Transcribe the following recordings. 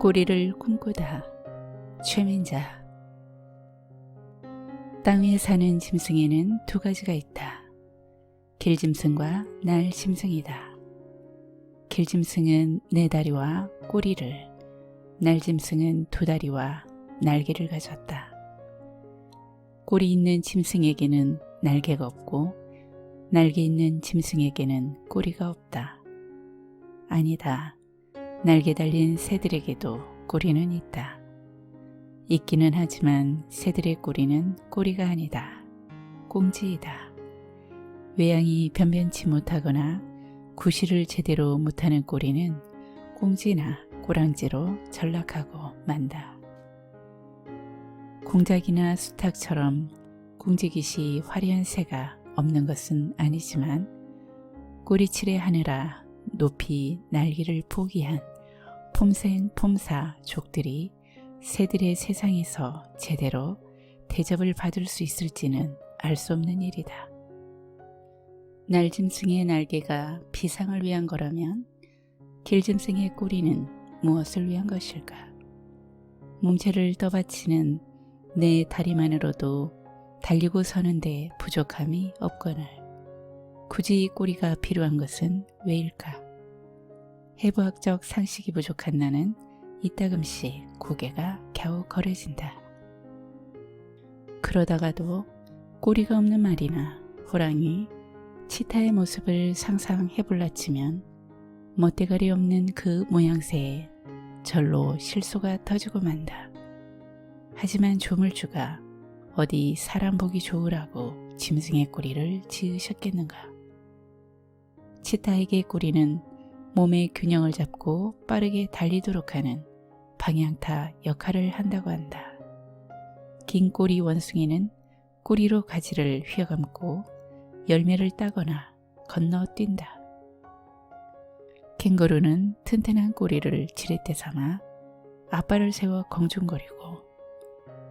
꼬리를 꿈꾸다 최민자 땅 위에 사는 짐승에는 두 가지가 있다. 길짐승과 날짐승이다. 길짐승은 네 다리와 꼬리를, 날짐승은 두 다리와 날개를 가졌다. 꼬리 있는 짐승에게는 날개가 없고 날개 있는 짐승에게는 꼬리가 없다. 아니다. 날개 달린 새들에게도 꼬리는 있다. 있기는 하지만 새들의 꼬리는 꼬리가 아니다. 꽁지이다. 외양이 변변치 못하거나 구실을 제대로 못하는 꼬리는 꽁지나 꼬랑지로 전락하고 만다. 공작이나 수탉처럼 꽁지깃이 화려한 새가 없는 것은 아니지만 꼬리칠에 하느라 높이 날개를 포기한 폼생폼사 족들이 새들의 세상에서 제대로 대접을 받을 수 있을지는 알 수 없는 일이다. 날짐승의 날개가 비상을 위한 거라면 길짐승의 꼬리는 무엇을 위한 것일까? 몸체를 떠받치는 내 다리만으로도 달리고 서는데 부족함이 없거늘 굳이 꼬리가 필요한 것은 왜일까? 해부학적 상식이 부족한 나는 이따금씩 고개가 갸우거려진다. 그러다가도 꼬리가 없는 말이나 호랑이, 치타의 모습을 상상해 볼라치면 멋대가리 없는 그 모양새에 절로 실소가 터지고 만다. 하지만 조물주가 어디 사람 보기 좋으라고 짐승의 꼬리를 지으셨겠는가? 치타에게 꼬리는 몸의 균형을 잡고 빠르게 달리도록 하는 방향타 역할을 한다고 한다. 긴 꼬리 원숭이는 꼬리로 가지를 휘어감고 열매를 따거나 건너 뛴다. 캥거루는 튼튼한 꼬리를 지렛대 삼아 앞발을 세워 공중거리고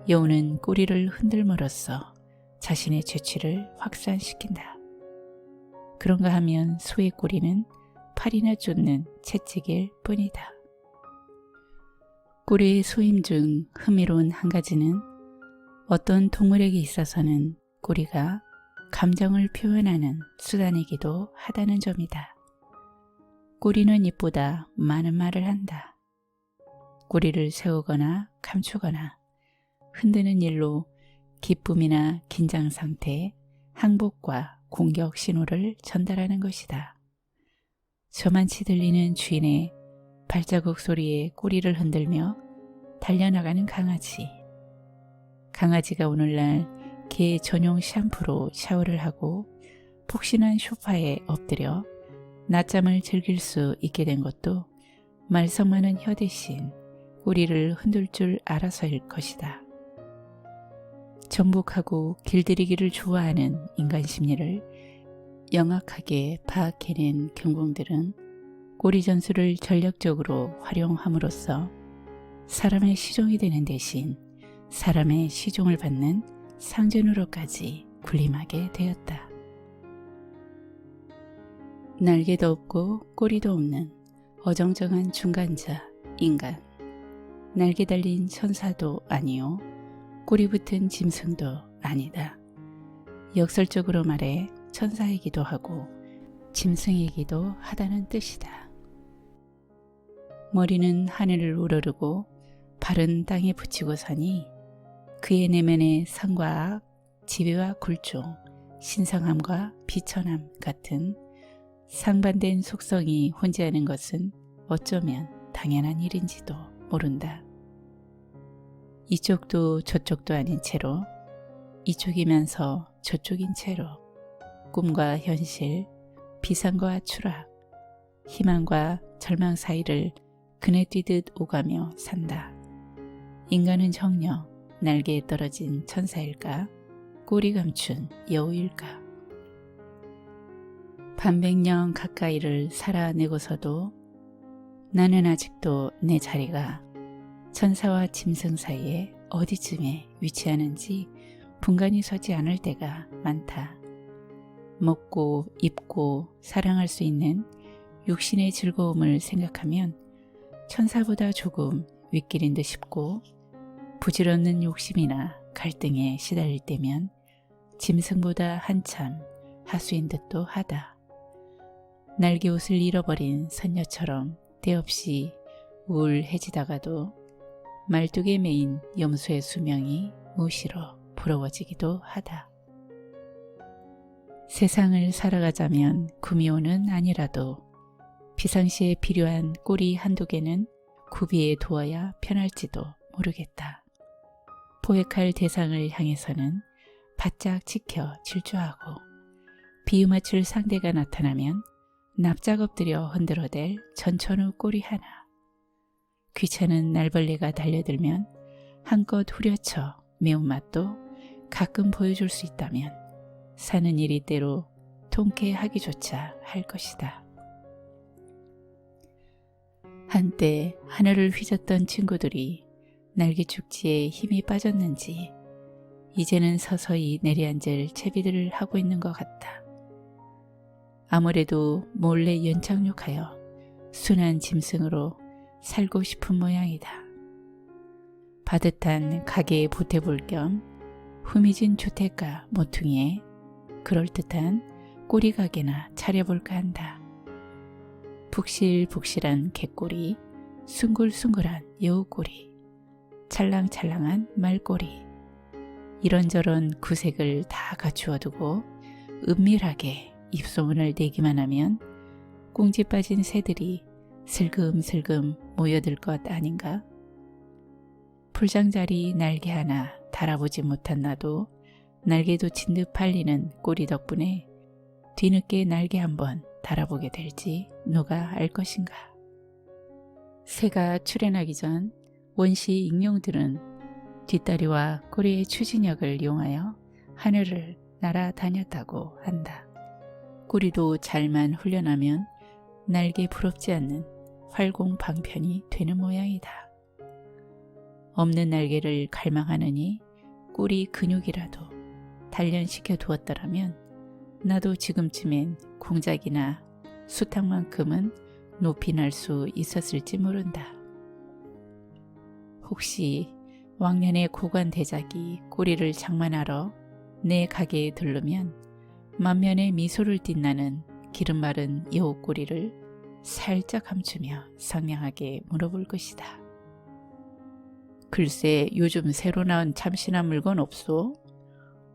여우는 꼬리를 흔들므로써 자신의 죄취를 확산시킨다. 그런가 하면 소의 꼬리는 팔이나 쫓는 채찍일 뿐이다. 꼬리의 소임 중 흥미로운 한 가지는 어떤 동물에게 있어서는 꼬리가 감정을 표현하는 수단이기도 하다는 점이다. 꼬리는 입보다 많은 말을 한다. 꼬리를 세우거나 감추거나 흔드는 일로 기쁨이나 긴장 상태, 항복과 공격 신호를 전달하는 것이다. 저만치 들리는 주인의 발자국 소리에 꼬리를 흔들며 달려나가는 강아지. 강아지가 오늘날 개 전용 샴푸로 샤워를 하고 폭신한 소파에 엎드려 낮잠을 즐길 수 있게 된 것도 말썽 많은 혀 대신 꼬리를 흔들 줄 알아서일 것이다. 정복하고 길들이기를 좋아하는 인간 심리를 영악하게 파악해낸 경공들은 꼬리 전술을 전략적으로 활용함으로써 사람의 시종이 되는 대신 사람의 시종을 받는 상전으로까지 군림하게 되었다. 날개도 없고 꼬리도 없는 어정쩡한 중간자 인간 날개 달린 천사도 아니요 꼬리 붙은 짐승도 아니다. 역설적으로 말해 천사이기도 하고 짐승이기도 하다는 뜻이다. 머리는 하늘을 우러르고 발은 땅에 붙이고 서니 그의 내면의 상과 악, 지배와 굴종, 신성함과 비천함 같은 상반된 속성이 혼재하는 것은 어쩌면 당연한 일인지도 모른다. 이쪽도 저쪽도 아닌 채로 이쪽이면서 저쪽인 채로 꿈과 현실, 비상과 추락, 희망과 절망 사이를 그네 뛰듯 오가며 산다. 인간은 정녕 날개에 떨어진 천사일까? 꼬리 감춘 여우일까? 반백년 가까이를 살아내고서도 나는 아직도 내 자리가 천사와 짐승 사이에 어디쯤에 위치하는지 분간이 서지 않을 때가 많다. 먹고 입고 사랑할 수 있는 육신의 즐거움을 생각하면 천사보다 조금 윗길인 듯 싶고 부질없는 욕심이나 갈등에 시달릴 때면 짐승보다 한참 하수인 듯도 하다. 날개옷을 잃어버린 선녀처럼 때없이 우울해지다가도 말뚝에 매인 염소의 수명이 무시로 부러워지기도 하다. 세상을 살아가자면 구미호는 아니라도 비상시에 필요한 꼬리 한두 개는 구비해 두어야 편할지도 모르겠다. 포획할 대상을 향해서는 바짝 지켜 질주하고 비유 맞출 상대가 나타나면 납작 엎드려 흔들어댈 전천후 꼬리 하나. 귀찮은 날벌레가 달려들면 한껏 후려쳐 매운맛도 가끔 보여줄 수 있다면 사는 일이 때로 통쾌하기조차 할 것이다. 한때 하늘을 휘젓던 친구들이 날개 축지에 힘이 빠졌는지 이제는 서서히 내려앉을 채비들을 하고 있는 것 같다. 아무래도 몰래 연착륙하여 순한 짐승으로 살고 싶은 모양이다. 바듯한 가게에 보태볼 겸 후미진 주택가 모퉁이에 그럴듯한 꼬리 가게나 차려볼까 한다. 북실북실한 개꼬리, 숭글숭글한 여우꼬리, 찰랑찰랑한 말꼬리, 이런저런 구색을 다 갖추어 두고 은밀하게 입소문을 내기만 하면 꽁지 빠진 새들이 슬금슬금 모여들 것 아닌가? 풀장자리 날개 하나 달아보지 못한 나도 날개도 진듯 팔리는 꼬리 덕분에 뒤늦게 날개 한번 달아보게 될지 누가 알 것인가. 새가 출현하기 전 원시 익룡들은 뒷다리와 꼬리의 추진력을 이용하여 하늘을 날아다녔다고 한다. 꼬리도 잘만 훈련하면 날개 부럽지 않는 활공방편이 되는 모양이다. 없는 날개를 갈망하느니 꼬리 근육이라도 단련시켜 두었더라면 나도 지금쯤엔 공작이나 수탉만큼은 높이 날 수 있었을지 모른다. 혹시 왕년의 고관 대작이 꼬리를 장만하러 내 가게에 들르면 만면에 미소를 띤나는 기름 마른 여우 꼬리를 살짝 감추며 상냥하게 물어볼 것이다. 글쎄 요즘 새로 나온 참신한 물건 없소?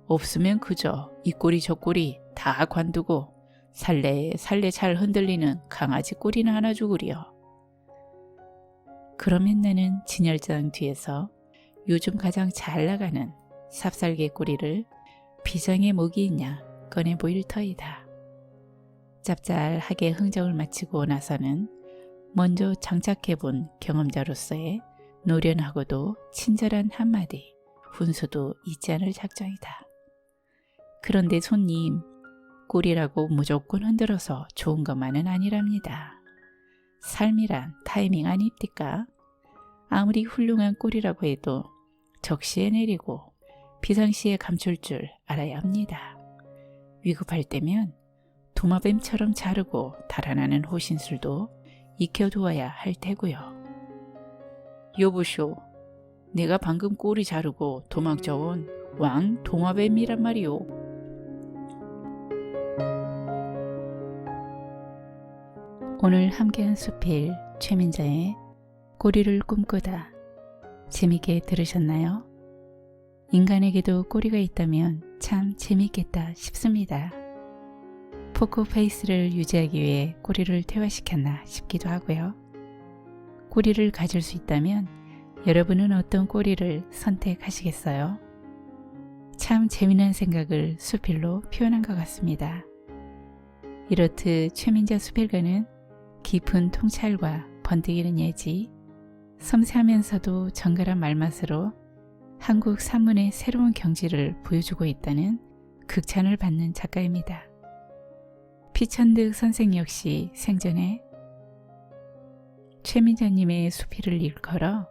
없으면 그저 이 꼬리 저 꼬리 다 관두고 살래 살래 잘 흔들리는 강아지 꼬리나 하나 주구려. 그러면 나는 진열장 뒤에서 요즘 가장 잘 나가는 삽살개 꼬리를 비장의 목이 있냐 꺼내 보일 터이다. 짭짤하게 흥정을 마치고 나서는 먼저 장착해 본 경험자로서의 노련하고도 친절한 한마디 훈수도 잊지 않을 작정이다. 그런데 손님, 꿀이라고 무조건 흔들어서 좋은 것만은 아니랍니다. 삶이란 타이밍 아닙니까? 아무리 훌륭한 꿀이라고 해도 적시에 내리고 비상시에 감출 줄 알아야 합니다. 위급할 때면 도마뱀처럼 자르고 달아나는 호신술도 익혀두어야 할 테고요. 여보쇼, 내가 방금 꼬리 자르고 도망쳐온 왕 도마뱀이란 말이오. 오늘 함께한 수필 최민자의 꼬리를 꿈꾸다 재밌게 들으셨나요? 인간에게도 꼬리가 있다면 참 재밌겠다 싶습니다. 포크 페이스를 유지하기 위해 꼬리를 퇴화시켰나 싶기도 하고요. 꼬리를 가질 수 있다면 여러분은 어떤 꼬리를 선택하시겠어요? 참 재미난 생각을 수필로 표현한 것 같습니다. 이렇듯 최민자 수필가는 깊은 통찰과 번뜩이는 예지, 섬세하면서도 정갈한 말맛으로 한국 산문의 새로운 경지를 보여주고 있다는 극찬을 받는 작가입니다. 피천득 선생 역시 생전에 최민자님의 수필을 일컬어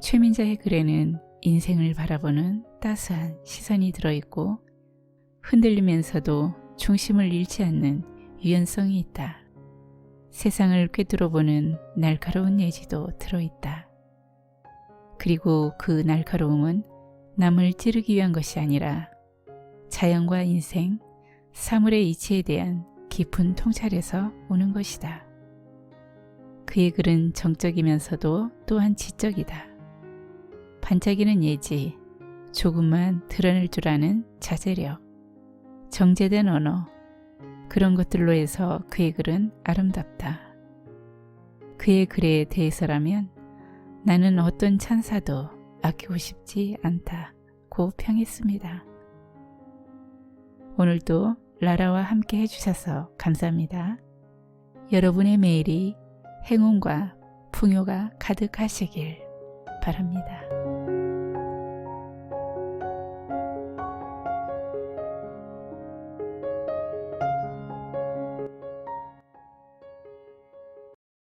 최민자의 글에는 인생을 바라보는 따스한 시선이 들어있고 흔들리면서도 중심을 잃지 않는 유연성이 있다. 세상을 꿰뚫어보는 날카로운 예지도 들어있다. 그리고 그 날카로움은 남을 찌르기 위한 것이 아니라 자연과 인생, 사물의 이치에 대한 깊은 통찰에서 오는 것이다. 그의 글은 정적이면서도 또한 지적이다. 반짝이는 예지, 조금만 드러낼 줄 아는 자제력, 정제된 언어, 그런 것들로 해서 그의 글은 아름답다. 그의 글에 대해서라면 나는 어떤 찬사도 아끼고 싶지 않다고 평했습니다. 오늘도 라라와 함께 해주셔서 감사합니다. 여러분의 매일이 행운과 풍요가 가득하시길 바랍니다.